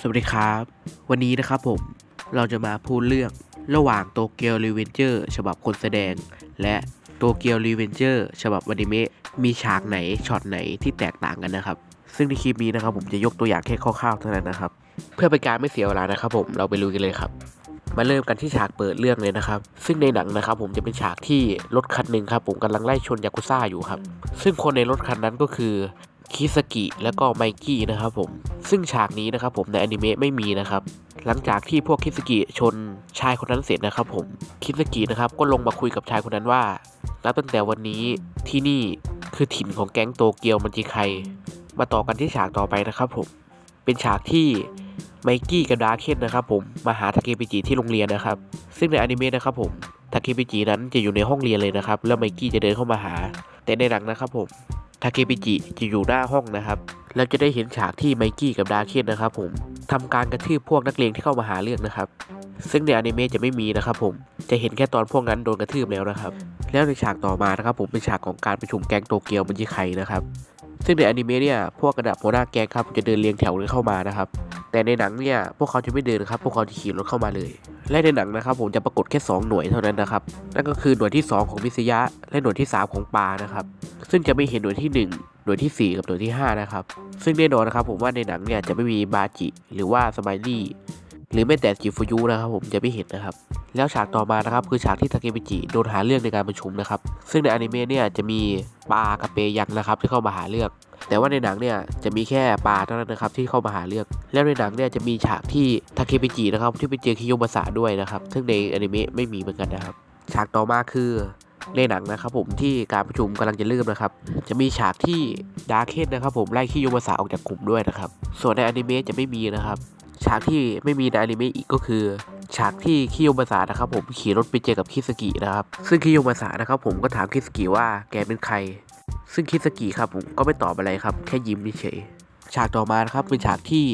สวัสดีครับ วันนี้นะครับผมเราจะมาพูดเรื่องระหว่างโตเกียวรีเวนเจอร์ฉบับคนแสดง และโตเกียวรีเวนเจอร์ฉบับอนิเมะมีฉากไหนช็อตไหนที่แตกต่างกันนะครับ ซึ่งในคลิปนี้นะครับผมจะยกตัวอย่างแค่คร่าวๆเท่านั้นนะครับ เพื่อเป็นการไม่เสียเวลานะครับผมเราไปลุยกันเลยครับ มาเริ่มกันที่ฉากเปิดเรื่องเลยนะครับ ซึ่งในหนังนะครับผมจะเป็นฉากที่รถคันหนึ่งครับผมกำลังไล่ชนยากุซ่าอยู่ครับ ซึ่งคนในรถคันนั้นก็คือ คิสกิและก็ไมกี้นะครับผม ซึ่งฉากนี้นะครับผมในอนิเมะไม่มีนะครับ หลังจากที่พวกคิสกิชนชายคนนั้นเสร็จนะครับผม คิสกินะครับก็ลงมาคุยกับชายคนนั้นว่า นับตั้งแต่วันนี้ที่นี่คือถิ่นของแก๊งโตเกียวมันจิไคมาต่อกันที่ฉากต่อไปนะครับผม เป็นฉากที่ไมกี้กับดาร์เคนนะครับผมมาหาทาเคปิจิที่โรงเรียนนะครับ ซึ่งในอนิเมะนะครับผมทาเคปิจินั้นจะอยู่ในห้องเรียนเลยนะครับ แล้วไมกี้จะเดินเข้ามาหา แต่ในหนังนะครับผมาเคปิจิจะอยู่หน้าห้องนะครับ แล้วจะได้เห็นฉากที่ไมกี้กับดาเคนนะครับผมทำการกระทืบพวกนักเลงที่เข้ามาหาเรื่องนะครับ ซึ่งในอนิเมะจะไม่มีนะครับผมจะเห็นแค่ตอนพวกนั้นโดนกระทืบแล้วนะครับ แล้วในฉากต่อมานะครับผมเป็นฉากของการประชุมแก๊งโตเกียวมันจิไคนะครับซึ่งในอนิเมะเนี่ยพวกกระดับหัวหน้าแก๊งครับจะเดินเรียงแถวกันเข้ามานะครับ แต่ในหนังเนี่ยพวกเขาจะไม่เดินครับ พวกเขาจะขี่รถเข้ามาเลย และในหนังนะครับผมจะปรากฏแค่ 2 หน่วยเท่านั้นนะครับ นั่นก็คือหน่วยที่ 2 ของมิสยะ และหน่วยที่ 3 ของปานะครับ ซึ่งจะไม่เห็นหน่วยที่ 1 หน่วยที่ 4 กับหน่วยที่ 5 นะครับ ซึ่งแน่นอนนะครับผมว่าในหนังเนี่ยจะไม่มีบาจิ หรือว่าสไมลี่หรือแม้แต่จิฟูยุนะครับผมจะไม่เห็นนะครับ แล้วฉากต่อมานะครับคือฉากที่ทาเคมิจิโดนหาเรื่องในการประชุมนะครับ ซึ่งในอนิเมะเนี่ยจะมีปากับเปยังนะครับที่เข้ามาหาเรื่อง แต่ว่าในหนังเนี่ยจะมีแค่ปลาเท่านั้นนะครับที่เข้ามาหาเรื่องแล้วในหนังเนี่ยจะมีฉากที่ทาเคปิจินะครับที่ไปเจอคิโยมาสะด้วยนะครับซึ่งในอนิเมะไม่มีเหมือนกันนะครับ ฉากต่อมาคือในหนังนะครับผมที่การประชุมกำลังจะเริ่มนะครับ จะมีฉากที่ดาร์เคนนะครับผมไล่คิโยมาสะออกจากกลุ่มด้วยนะครับ ส่วนในอนิเมะจะไม่มีนะครับ ฉากที่ไม่มีในอนิเมะอีกก็คือ ฉากที่คิโยมาสานะครับผมขี่รถไปเจอกับคิสกินะครับ ซึ่งคิโยมาสานะครับผมก็ถามคิสกิว่าแกเป็นใคร ซึ่งคิสกิครับผมก็ไม่ตอบอะไรครับ แค่ยิ้มเฉยฉากต่อมานะครับเป็นฉากที่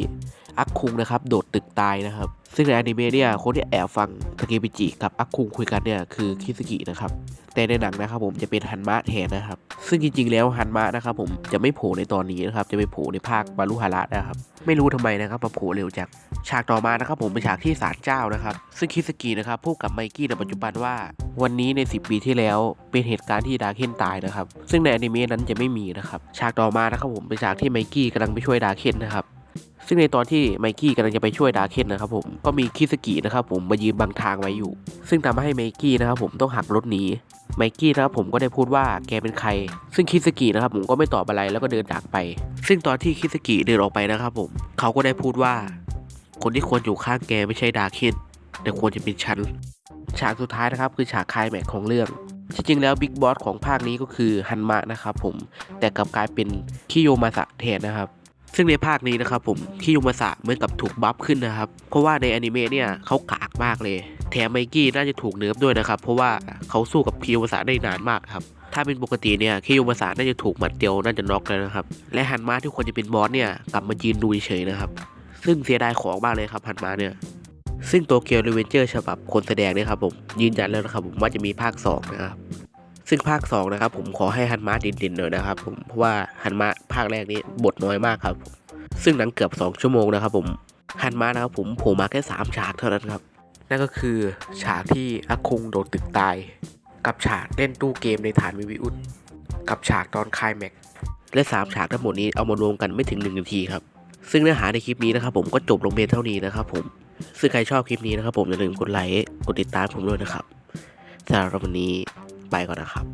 อักคุงนะครับโดดตึกตายนะครับ ซึ่งในอนิเมะเนี่ยคนที่แอบฟังทาเกมิจิกับอักคุงคุยกันเนี่ยคือคิสกินะครับแต่ในหนังนะครับผมจะเป็นฮันมะแทนนะครับ ซึ่งจริงๆแล้วฮันมะนะครับผมจะไม่โผล่ในตอนนี้นะครับจะไปโผล่ในภาคบารุฮาระนะครับ ไม่รู้ทำไมนะครับมาโผล่เร็วจังฉากต่อมานะครับผมเป็นฉากที่ศาลเจ้านะครับ ซึ่งคิสกินะครับพูดกับไมกี้ในปัจจุบันว่า วันนี้ใน 10 ปีที่แล้วเป็นเหตุการณ์ที่ดาร์เคนตายนะครับ ซึ่งในอนิเมะนั้นจะไม่มีนะครับฉากต่อมานะครับผมเป็นฉากที่ไมกี้กำลังไปช่วยดาเคนนะครับ ซึ่งในตอนที่ไมกี้กำลังจะไปช่วยดาเคนนะครับผมก็มีคิสกินะครับผมมายืนบังทางไว้อยู่ ซึ่งทำให้ไมกี้นะครับผมต้องหักรถหนีไมกี้นะครับผมก็ได้พูดว่าแกเป็นใคร ซึ่งคิสกินะครับผมก็ไม่ตอบอะไรแล้วก็เดินจากไป ซึ่งตอนที่คิสกิเดินออกไปนะครับผมเขาก็ได้พูดว่า คนที่ควรอยู่ข้างแกไม่ใช่ดาเคนแต่ควรจะเป็นฉันฉากสุดท้ายนะครับคือฉากคลายแม็กของเรื่องจริงๆแล้วบิ๊กบอสของภาคนี้ก็คือฮันมะนะครับผมแต่กลับกลายเป็นคิโยมาสะแทนนะครับ ซึ่งในภาคนี้นะครับผมคิโยมาสะเหมือนกับถูกบัฟขึ้นนะครับ เพราะว่าในอนิเมะเนี่ยเขากากมากเลย แถมไมกี้น่าจะถูกเนิร์ฟด้วยนะครับ เพราะว่าเขาสู้กับคิโยมาสะได้นานมากครับ ถ้าเป็นปกติเนี่ยคิโยมาสะน่าจะถูกหมัดเดียวน่าจะน็อกแล้วนะครับ และฮันมะที่ควรจะเป็นบอสเนี่ยกลับมายืนดูเฉยนะครับ ซึ่งเสียดายของมากเลยครับฮันมะเนี่ย ซึ่งโตเกียวเรเวนเจอร์ฉบับคนแสดงเนี่ยครับผมยืนยันแล้วนะครับผมว่าจะมีภาค2นะครับ ซึ่งภาค2นะครับผมขอให้ฮันมาเด่นๆหน่อยนะครับผมเพราะว่าฮันมาภาคแรกนี้บทน้อยมากครับ ซึ่งหนังเกือบ 2 ชั่วโมงนะครับผมฮันมานะครับผมโผล่มาแค่ 3 ฉากเท่านั้นครับนั่นก็คือฉากที่อาคุงโดดตึกตาย กับฉากเล่นตู้เกมในฐานวิวิอุดกับฉากตอนคายแม็กซ์และสามฉากทั้งหมดนี้เอามารวมกันไม่ถึง1นาทีครับ ซึ่งเนื้อหาในคลิปนี้นะครับผมก็จบลงเพียงเท่านี้นะครับผมซึ่งใครชอบคลิปนี้นะครับผมอย่าลืมกดไลค์กดติดตามผมด้วยนะครับสำหรับวันนี้ ไปก่อนนะครับ